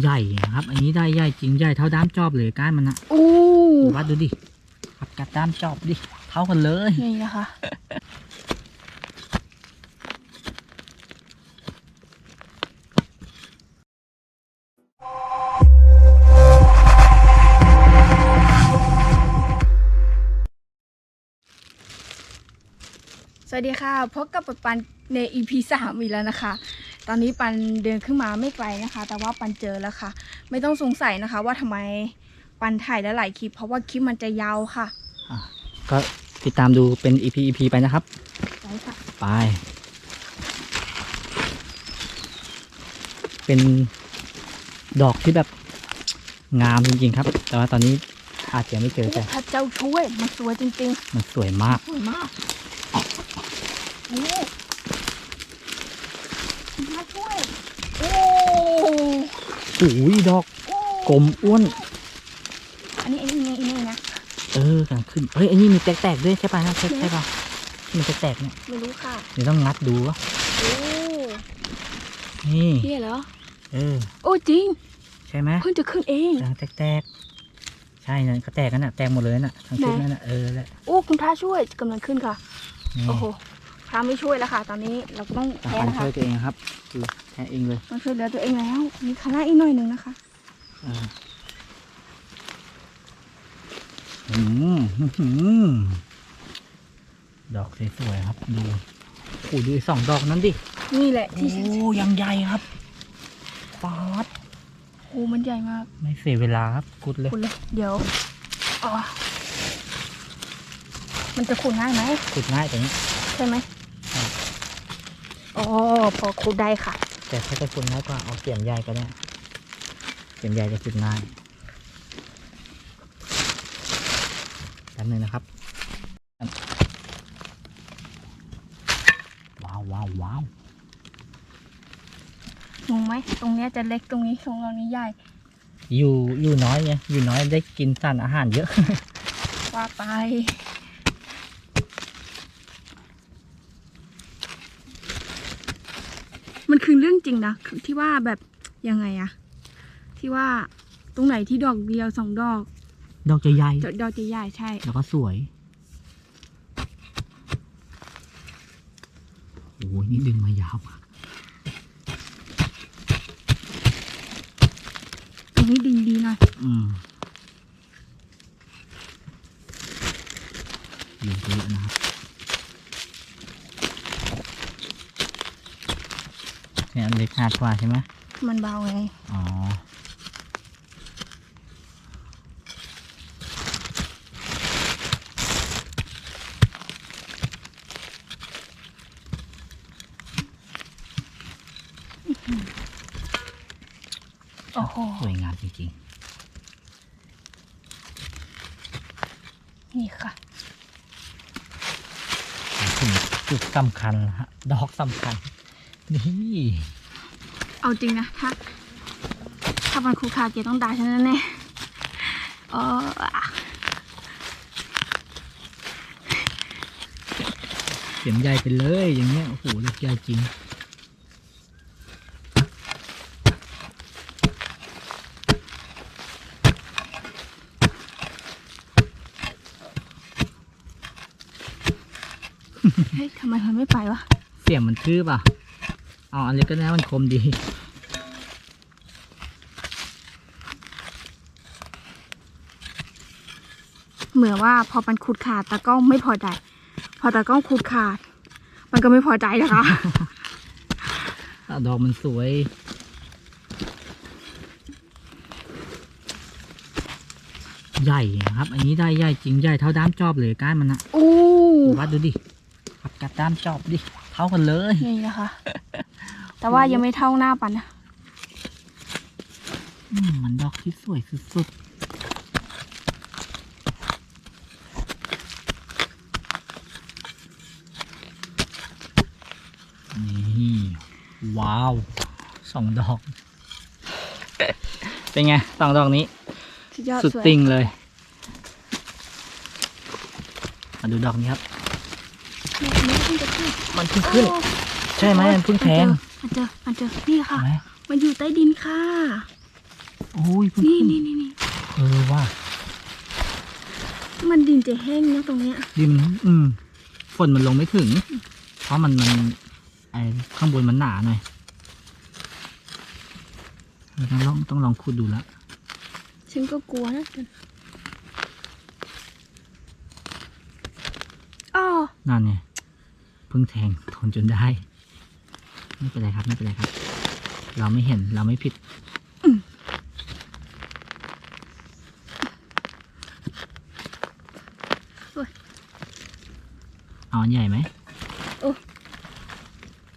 ใหญ่นะครับ อันนี้ได้ใหญ่จริงใหญ่เท่าด้ามจอบเลยก้านมันนะอู้วัดดูดิขับกับด้ามจอบดิเท่ากันเลยนี่นะคะสวัสดีค่ะ พบกับปันปันใน EP สามอีกแล้วนะคะ ตอนนี้ปันเดินขึ้นมาไม่ไกลนะคะ แต่ว่าปันเจอแล้วค่ะ ไม่ต้องสงสัยนะคะ ว่าทำไมปันถ่ายหลายๆคลิป เพราะว่าคลิปมันจะยาวค่ะก็ติดตามดูเป็น EP EP ไปนะครับไปค่ะไปเป็นดอกที่แบบงามจริงๆครับ แต่ว่าตอนนี้อาจจะไม่เจอแต่ถ้าเจ้าช่วย มันสวยจริงมันสวยมากๆสวยมากโอ้มาช่วย โอ้ โอ้ยดอกโอ้กลมอ้วน อันนี้อันนี้อันนี้นะเออกำลังขึ้นเฮ้ยอันนี้มีแตกๆด้วยใช่ป่ะนะใช่ใช่ป่ะที่มันแตกๆเนี่ยไม่รู้ค่ะเดี๋ยวต้องงัดดูวะโอ้นี่นี่เหรอเออโอ้จริง ใช่ไหมเพิ่งจะขึ้นเองกำลังแตกๆใช่นั่นก็แตกกันน่ะแตกหมดเลยน่ะทั้งชุดไหนนั่นน่ะเออแหละโอ้คุณพระช่วยกำลังขึ้นค่ะนี่โอ้โหพระไม่ช่วยแล้วค่ะ ตอนนี้เราก็ต้องต้องแพ้การนะคะช่วยตัวเองนะครับคือ แค่เองเลยต้องช่วยเหลือตัวเองแล้ว มีคณะอีกหน่อยหนึ่งนะคะเอออืมอื้อหือดอกสวยๆครับ ดูโอ้ดูไอ้สองดอกนั้นดิ นี่แหละโอ้ที่ฉันยังใหญ่ครับป๊าดโอ้มันใหญ่มาก ไม่เสียเวลาครับกุดเลยคุณเลย เดี๋ยวอ๋อมันจะขุดง่ายไหมขุดง่ายแต่นี้ใช่ไหมใช่อ๋อพอขุดได้ค่ะ แต่ถ้าจะขุดง่ายกว่าเอาเสียมใหญ่ก็ได้เสียมใหญ่จะขุดง่ายแป๊บนึงนะครับว้าวว้าวว้าวงงไหมตรงเนี้ยจะเล็กตรงนี้ตรงเรานี้ใหญ่อยู่อยู่น้อยไงอยู่น้อยได้กินสารอาหารเยอะ ว่าไป มันคือเรื่องจริงนะคือที่ว่าแบบยังไงอะที่ว่าตรงไหนที่ดอกเดียวสองดอก ดอกจะใหญ่ดอกดอกจะใหญ่ใช่ แล้วก็สวยโอ้ยนี่ดึงมายาวอะตรงนี้ดินดีหน่อยอืมเยอะเยอะนะครับ เนี่ยอันเล็กหนาดกว่าใช่ไหมมันเบาไง อ๋อ โอ้โห สวยงามจริงนี่ค่ะๆถึงจุดสำคัญแล้วฮะ ดอกสำคัญ นี่เอาจริงนะถ้าถ้ามันคูคาเกียต้องด่าฉันแน่ๆเอออะเสียมใหญ่ไปเลยอย่างเงี้ยโอ้โหเล็กใหญ่จริงเฮ้ยทำไมมันไม่ไปวะ เสียงมันทืบอะ เอาอันเล็กก็ได้มันคมดี เหมือนว่าพอมันขุดขาดตากล้องไม่พอใจ พอตากล้องขุดขาด มันก็ไม่พอใจนะคะดอกมันสวยใหญ่นะครับ อันนี้ได้ใหญ่จริงใหญ่เท่าด้ามจอบเลยก้านมันนะอู้วัดดูดิขับกับด้ามจอบดิ เท่ากันเลย นี่นะคะ แต่ว่ายังไม่เท่าหน้าปันนะอืมมันดอกที่สวยสุดๆนี่ ว้าวสองดอก เป็นไงสองดอกนี้ สุดยอดสุดสวยติ่งเลย มาดูดอกนี้ครับนี่นี่เพิ่งจะขึ้น มันเพิ่งขึ้น โอ้ใช่ไหมมันเพิ่งแทงมันเจอมันเจอมันเจอนี่ค่ะเห็นไหมมันอยู่ใต้ดินค่ะ โอ้ยเพิ่งนี่ขึ้นนี่นี่นี่เออว่า มันดินจะแห้งนะตรงเนี้ย ดินอืมฝนมันลงไม่ถึง เพราะมันมันไอข้างบนมันหนาหน่อยเราต้องลองต้องลองขุดดูแล้วฉันก็กลัวนะอ๋อนั่นไงเพิ่งแทงทนจนได้ ไม่เป็นไรครับไม่เป็นไรครับ เราไม่เห็นเราไม่ผิดเอาอันใหญ่ไหม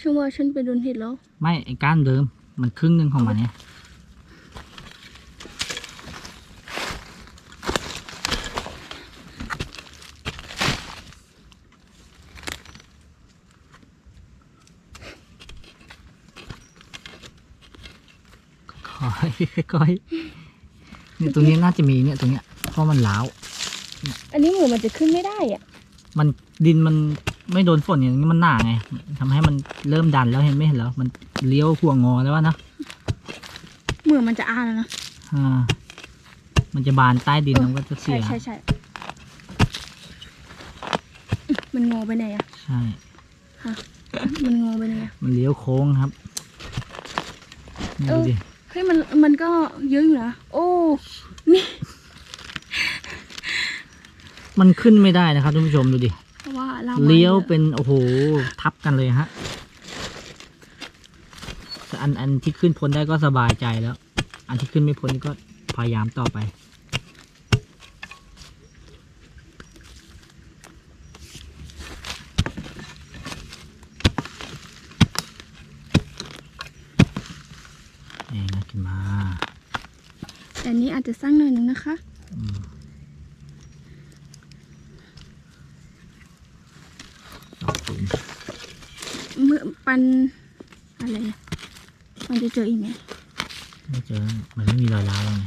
ฉันว่าฉันไปโดนเห็ดแล้ว ไม่ไอ้ก้านเดิมมันครึ่งหนึ่งของมันเนี่ย อยๆค่อยๆเนี่ยตรงนี้น่าจะมีเนี่ยตรงเนี้ยเพราะมันล้าวอันนี้เหมือนมันจะขึ้นไม่ได้อะ มันดินมันไม่โดนฝนอย่างนี้มันหนาไงทำให้มันเริ่มดันแล้วเห็นไม่เห็นแล้ว มันเลี้ยวหัวงอแล้ววะนะเหมือนมันจะอ้าแล้วนะอ่ามันจะบานใต้ดินมันก็จะเสีใช่ยใช่ใช่มันงอไปไหนอะใช่มันงอไปไหนอะมันเลี้ยวโค้งครับนี่เอดูอดิ เฮ้ยมันมันก็เยอะอยู่นะ โอ้มันขึ้นไม่ได้นะครับท่านผู้ชมดูดิ เพราะว่าเราเลี้ยวเป็น โอ้โห ทับกันเลยฮะแต่อันอันที่ขึ้นพ้นได้ก็สบายใจแล้ว อันที่ขึ้นไม่พ้นก็พยายามต่อไป นี่นะขึ้นมา แต่ อันนี้อาจจะสร้างหน่อยนึงนะคะอืมดอกตูมเมื่อปันอะไรอะมันจะเจออีกไหมไม่เจอ มันไม่มีรอยร้าวแล้วไง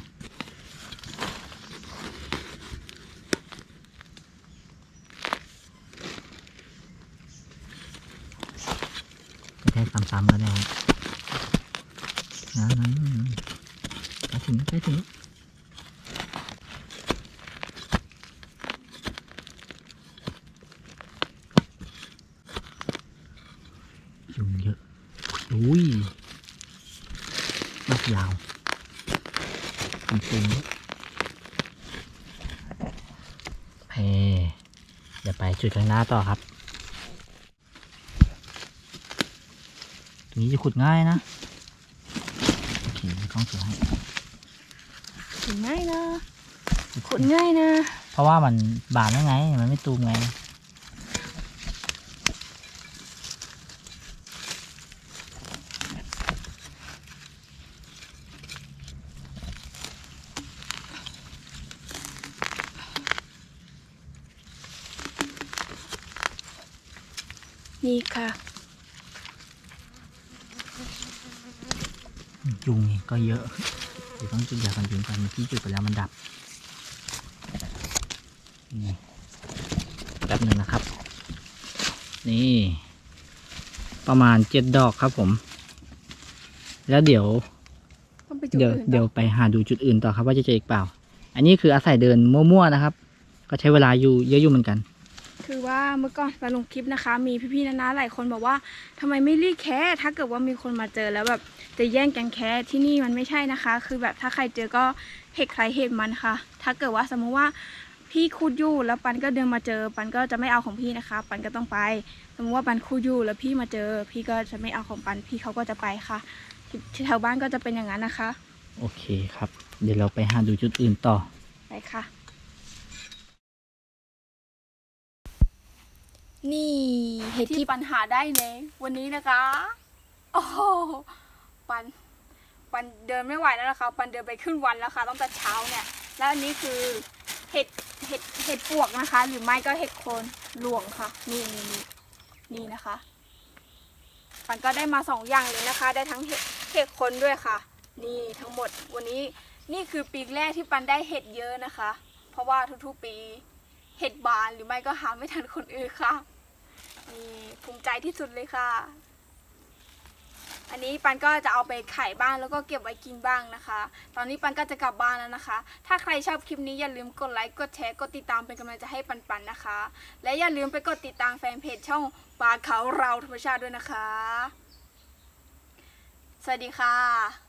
กระแทกซ้ำๆก็ได้นะนั้นใกล้ถึงใกล้ถึงยุงเยอะ อุ้ยนักยาว จริงๆเพเดี๋ยวไปจุดข้างหน้าต่อครับ ตรงนี้จะขุดง่ายนะ โอเคมีกล้องถือให้ขุดง่ายนะ ขุดง่ายนะ เพราะว่ามันบานแล้วไง มันไม่ตูมไง นี่ค่ะ ยุงนี่ก็เยอะ เดี๋ยวต้องจุดยากันยุงกันเมื่อกี้จุดไปแล้วมันดับนี่แป๊บหนึ่งนะครับ นี่ ประมาณเจ็ดดอกครับผม แล้วเดี๋ยวต้องไปจุดเดี๋ยวอื่นต่อเดี๋ยวไปหาดูจุดอื่นต่อครับว่าจะเจออีกเปล่า อันนี้คืออาศัยเดินมั่วๆนะครับ ก็ใช้เวลาอยู่เยอะอยู่เหมือนกัน คือว่าเมื่อก่อนไปลงคลิปนะคะ มีพี่ๆนาๆหลายคนบอกว่าทำไมไม่รีดแค่ถ้าเกิดว่ามีคนมาเจอแล้วแบบจะแย่งกันแค่ที่นี่มันไม่ใช่นะคะ คือแบบถ้าใครเจอก็เหตุใครเหตุมันค่ะ ถ้าเกิดว่าสมมุติว่าพี่คูดอยู่แล้วปันก็เดินมาเจอ ปันก็จะไม่เอาของพี่นะคะ ปันก็ต้องไป สมมติว่าปันคูดอยู่แล้วพี่มาเจอ พี่ก็จะไม่เอาของปันพี่เขาก็จะไปค่ะที่ที่แถวบ้านก็จะเป็นอย่างนั้นนะคะ โอเคครับ เดี๋ยวเราไปหาดูจุดอื่นต่อไปค่ะ นี่เหตุที่ปัญหาได้ในวันนี้นะคะ โอ้โหปัน ปันเดินไม่ไหวแล้วนะคะ ปันเดินไปขึ้นวันแล้วค่ะตั้งแต่เช้าเนี่ย แล้วอันนี้คือเห็ดเห็ดเห็ดปวกนะคะ หรือไม่ก็เห็ดโคนหลวงค่ะ นี่นี่นี่นี่นะคะ ปันก็ได้มาสองอย่างเลยนะคะ ได้ทั้งเห็ดเห็ดโคนด้วยค่ะ นี่ทั้งหมดวันนี้นี่คือปีแรกที่ปันได้เห็ดเยอะนะคะ เพราะว่าทุกๆปีเห็ดบานหรือไม่ก็หาไม่ทันคนอื่นค่ะ นี่ภูมิใจที่สุดเลยค่ะ อันนี้ปันก็จะเอาไปไข่บ้างแล้วก็เก็บไว้กินบ้างนะคะ ตอนนี้ปันก็จะกลับบ้านแล้วนะคะ ถ้าใครชอบคลิปนี้อย่าลืมกดไลค์กดแชร์กดติดตามเป็นกำลังใจให้ปันปันนะคะ และอย่าลืมไปกดติดตามแฟนเพจช่องปลาเขาเราธรรมชาติด้วยนะคะ สวัสดีค่ะ